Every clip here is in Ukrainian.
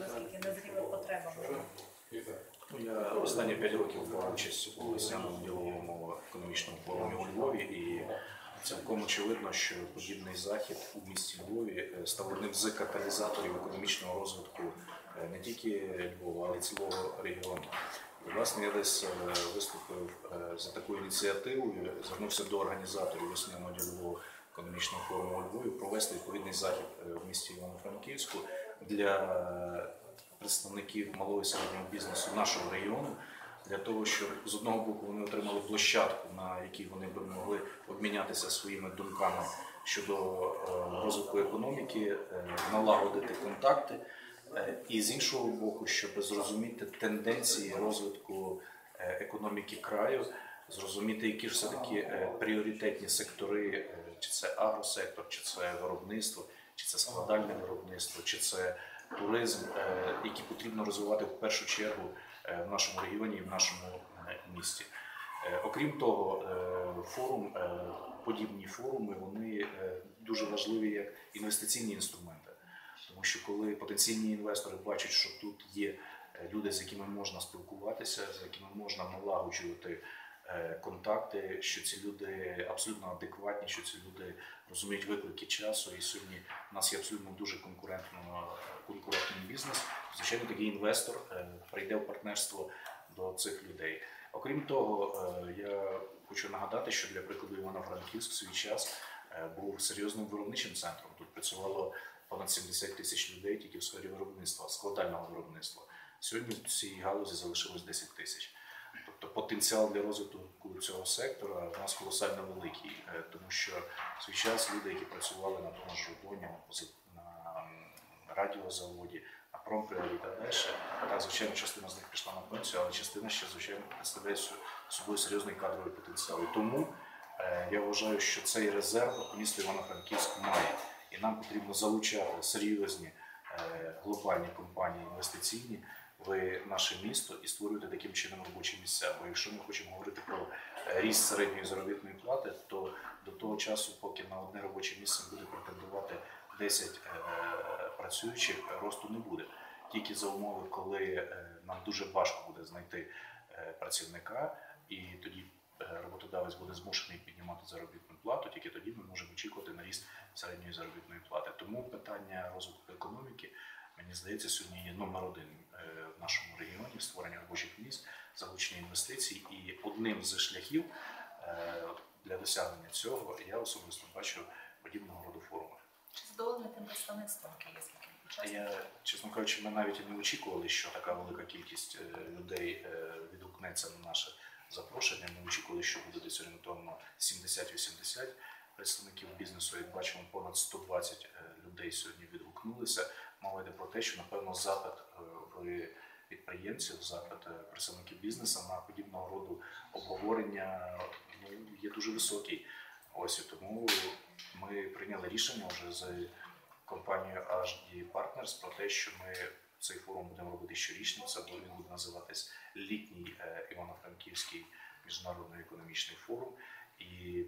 наскільки назріла потреба. Я останні п'ять років брав участь у весняному діловому економічному форумі у Львові, і цілком очевидно, що подібний захід у місті Львові е, став одним з каталізаторів економічного розвитку е, не тільки Львова, але й цілого регіону. І, власне, я десь е, виступив за такою ініціативою, звернувся до організаторів весняного ділового економічного форуму у Львові провести відповідний захід в місті Івано-Франківську для представників малого і середнього бізнесу нашого району для того, щоб з одного боку вони отримали площадку, на якій вони б могли обмінятися своїми думками щодо е, розвитку економіки, е, налагодити контакти, е, і з іншого боку, щоб зрозуміти тенденції розвитку економіки краю, зрозуміти, які ж все таки пріоритетні сектори, чи це агросектор, чи це виробництво, чи це складальне виробництво, чи це туризм, е, які потрібно розвивати в першу чергу е, в нашому регіоні і в нашому е, місті. Окрім того, форум, подібні форуми, вони дуже важливі як інвестиційні інструменти. Тому що коли потенційні інвестори бачать, що тут є люди, з якими можна спілкуватися, з якими можна налагоджувати контакти, що ці люди абсолютно адекватні, що ці люди розуміють виклики часу, і сьогодні у нас є абсолютно дуже конкурентно, конкурентний бізнес. Звичайно, такий інвестор е, прийде в партнерство до цих людей. Окрім того, е, я хочу нагадати, що для прикладу Івано-Франківськ в свій час е, був серйозним виробничим центром. Тут працювало понад 70 тисяч людей тільки в сфері виробництва, складального виробництва. Сьогодні в цій галузі залишилось 10 тисяч. Тобто потенціал для розвитку цього сектора в нас колосально великий, е, тому що в свій час люди, які працювали на тому ж рудоні, на, радіозаводі, на промпріорі та далі, так, звичайно, частина з них пішла на пенсію, але частина ще, звичайно, представляє собою серйозний кадровий потенціал. І тому е, я вважаю, що цей резерв місто Івано-Франківськ має. І нам потрібно залучати серйозні е, глобальні компанії інвестиційні в наше місто і створювати таким чином робочі місця. Бо якщо ми хочемо говорити про е, ріст середньої заробітної плати, то до того часу, поки на одне робоче місце буде претендувати 10 е, працюючих, росту не буде. Тільки за умови, коли е, нам дуже важко буде знайти працівника, і тоді роботодавець буде змушений піднімати заробітну плату, тільки тоді ми можемо очікувати на ріст середньої заробітної плати. Тому питання розвитку економіки, мені здається, сьогодні є номер один е, в нашому регіоні створення робочих місць, залучення інвестицій. І одним з шляхів е, для досягнення цього я особисто бачу подібного роду форуми. Чи задоволений тим представництвом учасників? Я, чесно кажучи, ми навіть і не очікували, що така велика кількість е, людей відгукнеться на наше запрошення. Ми очікували, що буде десь орієнтовно 70-80 представників бізнесу. Як бачимо, понад 120 е, людей сьогодні відгукнулися. Мова йде про те, що напевно запит е, в підприємців, запит е, представників бізнесу на подібного роду обговорення ну, є дуже високий. Ось тому ми прийняли рішення вже з компанією HD Partners про те, що ми цей форум будемо робити щорічно. Це він буде називатись літній е, Івано-Франківський міжнародний економічний форум, і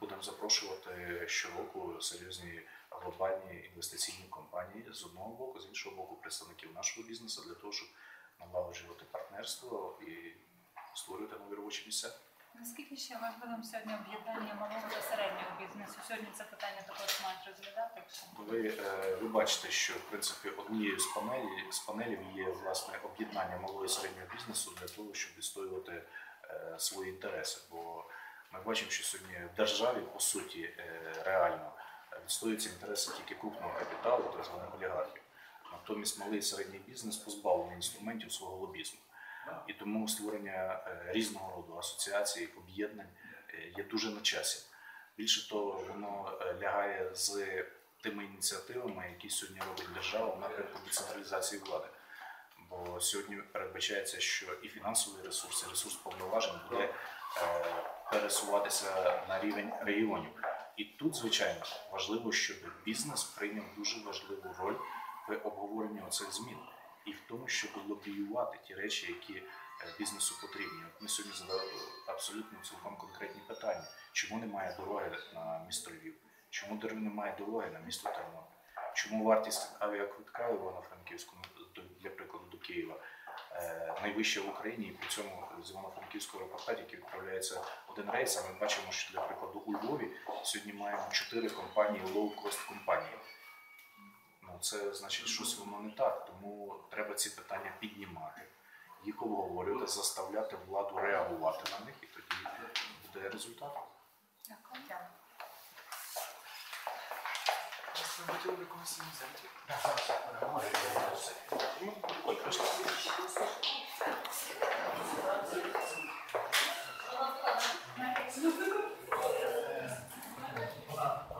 будемо запрошувати щороку серйозні глобальні інвестиційні компанії з одного боку, з іншого боку, представників нашого бізнесу для того, щоб налагоджувати партнерство і створювати нові робочі місця. Наскільки ще важливим сьогодні об'єднання малого та середнього бізнесу? Сьогодні це питання також мають розглядати. Чи Ви, е, ви бачите, що в принципі однією з панелі з панелів є власне об'єднання малого і середнього бізнесу для того, щоб відстоювати е, свої інтереси. Бо ми бачимо, що сьогодні в державі по суті е, реально відстоюються інтереси тільки крупного капіталу, так званих олігархів. Натомість малий і середній бізнес позбавлений інструментів свого лобізму. І тому створення е, різного роду асоціацій, об'єднань е, є дуже на часі. Більше того, воно е, лягає з тими ініціативами, які сьогодні робить держава в напрямку децентралізації влади. Бо сьогодні передбачається, що і фінансовий ресурс, і ресурс повноважень буде е, пересуватися на рівень регіонів. І тут, звичайно, важливо, щоб бізнес прийняв дуже важливу роль в обговоренні оцих змін і в тому, щоб лобіювати ті речі, які е, бізнесу потрібні. От ми сьогодні задали абсолютно цілком конкретні питання: чому немає дороги на місто Львів? Чому немає дороги на місто Тернопіль? Чому вартість авіаквитка Івано-Франківському до- для прикладу до Києва найвища в Україні, і при цьому з Івано-Франківського аеропорта, який відправляється один рейс, а ми бачимо, що для прикладу у Львові сьогодні маємо чотири компанії лоу-кост компанії. Ну це значить, щось воно не так. Тому треба ці питання піднімати, їх обговорювати, заставляти владу реагувати на них, і тоді буде результат. Дякую. Ви хотіли би когось взяти?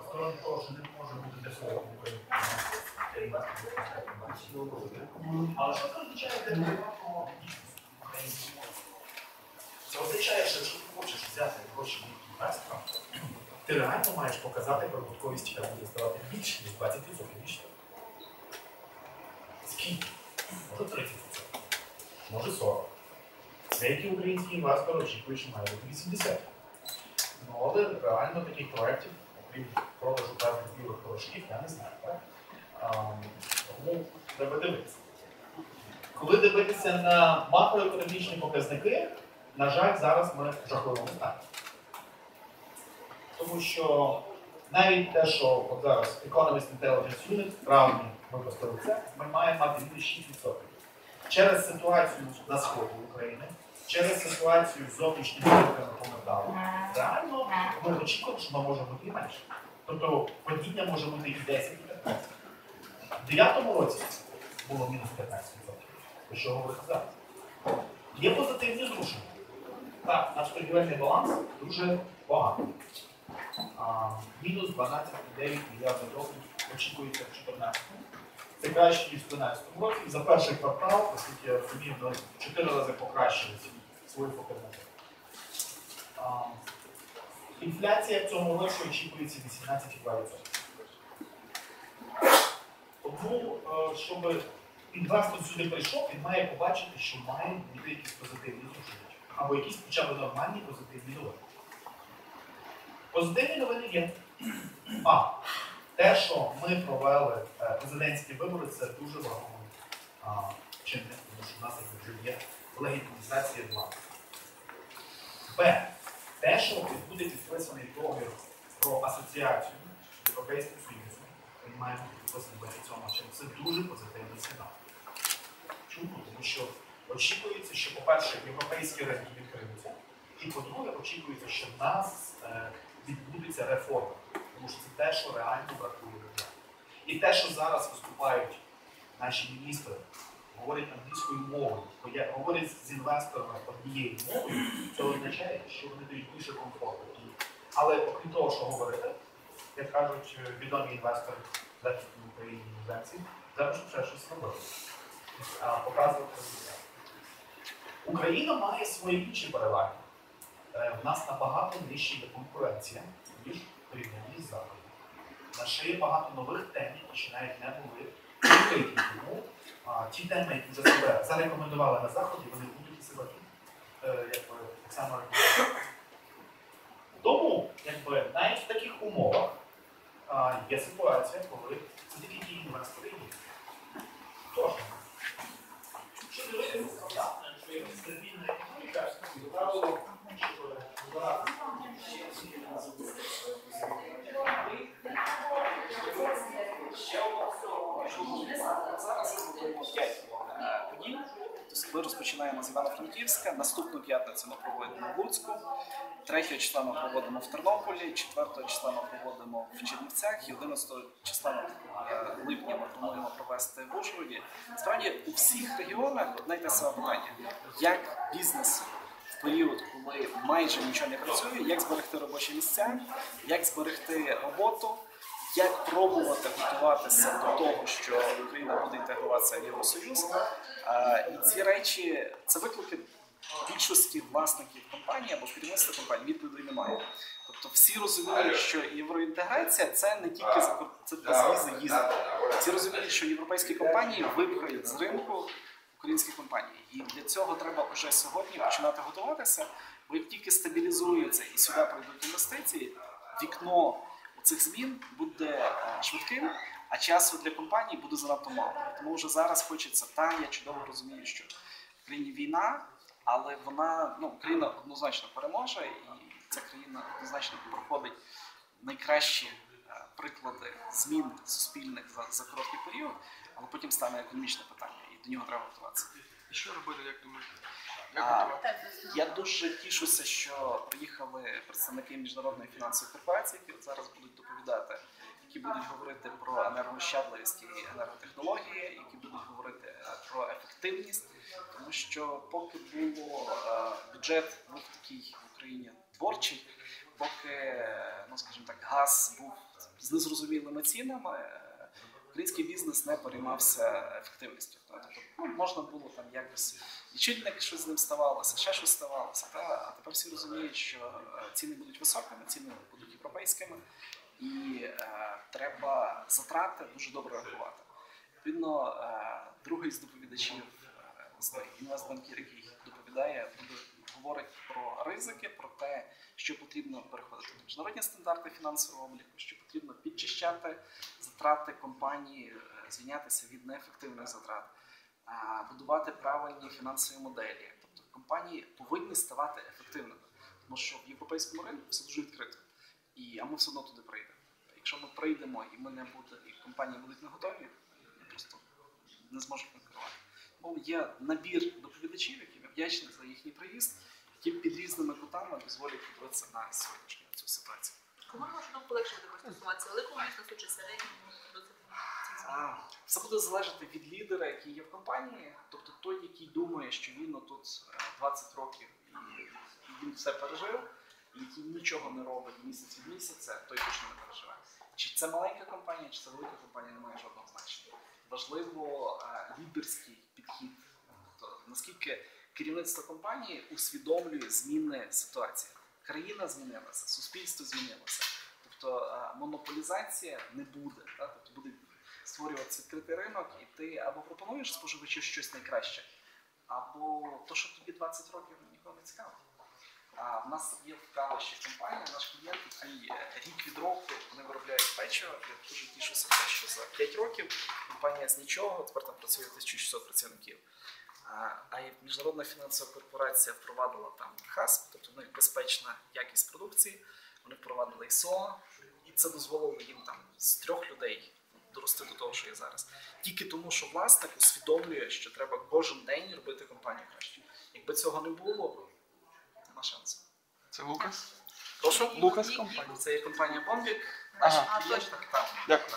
Сторони того, що не може бути дефолт в Але що це означає для приватного? Це означає, що якщо ти хочеш взяти гроші маєш показати прибутковість, яка буде ставати більше, ніж 20% більше. Скільки? Може 30%, може 40%. Деякі українські інвестори очікують, що має бути 80%. Ну, але реально таких проєктів, окрім продажу певних білих порошків, я не знаю. Так? А, тому треба дивитися. Коли дивитися на макроекономічні показники, на жаль, зараз ми в жахливому стані. Тому що навіть те, що от зараз Economist Intelligence Unit в травні випустили це, ми маємо мати мінус 6%. Через ситуацію на сході України, через ситуацію з зовнішніми ринками по металу, реально ми очікуємо, що воно може бути і менше. Тобто падіння може бути і 10, і 15. У 9 році було мінус 15%. Про що говорити зараз? Є позитивні зрушення. Так, наш торгівельний баланс дуже поганий. Мінус 12,9 мільярдів доларів очікується в 2014. Це краще, ніж в 2013 році. За перший квартал, оскільки я розумію, ми 4 рази покращили свої показники. Інфляція в цьому році очікується 18,2%. Тому, е, щоб інвестор сюди прийшов, він має побачити, що має бути якісь позитивні зрушення. Або якісь хоча б нормальні позитивні новини. Позитивні новини є. А, те, що ми провели е, президентські вибори, це дуже вагомий чинник, тому що в нас вже є легітимізація влади. Б. Те, що буде підписаний договір про асоціацію з Європейським Союзом, він має бути підписаний в цьому чим. Це дуже позитивний сигнал. Чому? Тому що очікується, що, по-перше, європейські ринки відкриються, і по-друге, очікується, що нас е, відбудеться реформа. Тому що це те, що реально бракує людей. І те, що зараз виступають наші міністри, говорять англійською мовою, говорять- з інвесторами однією мовою, це означає, що вони дають більше комфорту. Але окрім того, що говорити, як кажуть е, відомі інвестори в Західній Україні іноземці, треба ще щось робити. Показувати результат. Україна має свої інші переваги. Е, В нас набагато нижча є конкуренція, ніж в порівнянні з Заходом. У нас ще є багато нових тем, які ще навіть не були відкриті. Тому ті теми, які вже себе зарекомендували на Заході, вони будуть себе тут е, якби, так само рекомендувати. Тому, якби, навіть в таких умовах а, є ситуація, коли це такі ті інвестори є. Тож, що дивитися, що стабільна економіка, правило, ми розпочинаємо з Івано-Франківська. Наступну п'ятницю ми проводимо в Луцьку. 3 числа ми проводимо в Тернополі, 4 числа ми проводимо в Чернівцях і 11 числа липня ми плануємо провести в Ужгороді. Справді у всіх регіонах одне й те саме питання: як бізнес в період, коли майже нічого не працює, як зберегти робочі місця, як зберегти роботу. Як пробувати готуватися до того, що Україна буде інтегруватися в Євросоюз, Е, і ці речі це виклики більшості власників компанії або керівництва компанії відповідей немає. Тобто всі розуміють, що євроінтеграція це не тільки це без їздити. Всі розуміють, що європейські компанії вибирають з ринку українські компанії. І для цього треба вже сьогодні починати готуватися, бо як тільки стабілізується і сюди прийдуть інвестиції, вікно цих змін буде е, швидким. А часу для компаній буде занадто мало. Тому вже зараз хочеться, та я чудово розумію, що в країні війна, але вона, ну, Україна однозначно переможе, і ця країна однозначно проходить найкращі е, приклади змін суспільних за, за короткий період, але потім стане економічне питання, до нього треба готуватися. І що робити, як думаєте? А, готувати? Я дуже тішуся, що приїхали представники міжнародної фінансової корпорації, які от зараз будуть доповідати, які будуть говорити про енергощадливість і енерготехнології, які будуть говорити е, про ефективність, тому що поки було е, бюджет був такий в Україні творчий, поки, е, ну скажімо так, газ був з незрозумілими цінами. Український бізнес не переймався ефективністю. Тобто ну, можна було там якось лічильник, щось з ним ставалося, ще щось ставалося. Та? А тепер всі розуміють, що е, ціни будуть високими, ціни будуть європейськими, і е, треба затрати дуже добре рахувати. Відповідно, е, другий з доповідачів е, з інвестбанкір, який доповідає, буде говорить про ризики, про те, що потрібно переходити до міжнародні стандарти фінансового обліку, що потрібно підчищати затрати компанії, е, звільнятися від неефективних затрат будувати правильні фінансові моделі. Тобто компанії повинні ставати ефективними, тому що в європейському ринку все дуже відкрито. І, а ми все одно туди прийдемо. Якщо ми прийдемо і ми не буде, і компанії будуть не готові, ми просто не зможемо конкурувати. Є набір доповідачів, яким я вдячний за їхній приїзд, які під різними кутами дозволять подивитися на сьогоднішню цю ситуацію. Кому можна полегшити стосуватися? Великому бізнесу чи середньому Все буде залежати від лідера, який є в компанії, тобто той, який думає, що він тут 20 років і і він все пережив, і який нічого не робить місяць від місяця, той точно не переживе. Чи це маленька компанія, чи це велика компанія, не має жодного значення. Важливо е, лідерський підхід, тобто наскільки керівництво компанії усвідомлює зміни ситуації. Країна змінилася, суспільство змінилося. Тобто е, монополізація не буде. Так? Тобто буде створюватися відкритий ринок, і ти або пропонуєш споживачу щось найкраще, або то, що тобі 20 років нікого не цікавить. А в нас є в Калуші компанія, наш клієнт, який рік від року вони виробляють печиво. Я дуже тішуся, що за 5 років компанія з нічого, тепер там працює 1600 працівників. А, і міжнародна фінансова корпорація впровадила там ХАСП, тобто в них безпечна якість продукції. Вони впровадили ІСО, і це дозволило їм там з трьох людей дорости до того, що є зараз. Тільки тому, що власник усвідомлює, що треба кожен день робити компанію краще. Якби цього не було, нема шансу. Це Лукас? Прошу? Лукас компанія. Це є компанія Bombik, наші Ага. клієнти там. Дякую.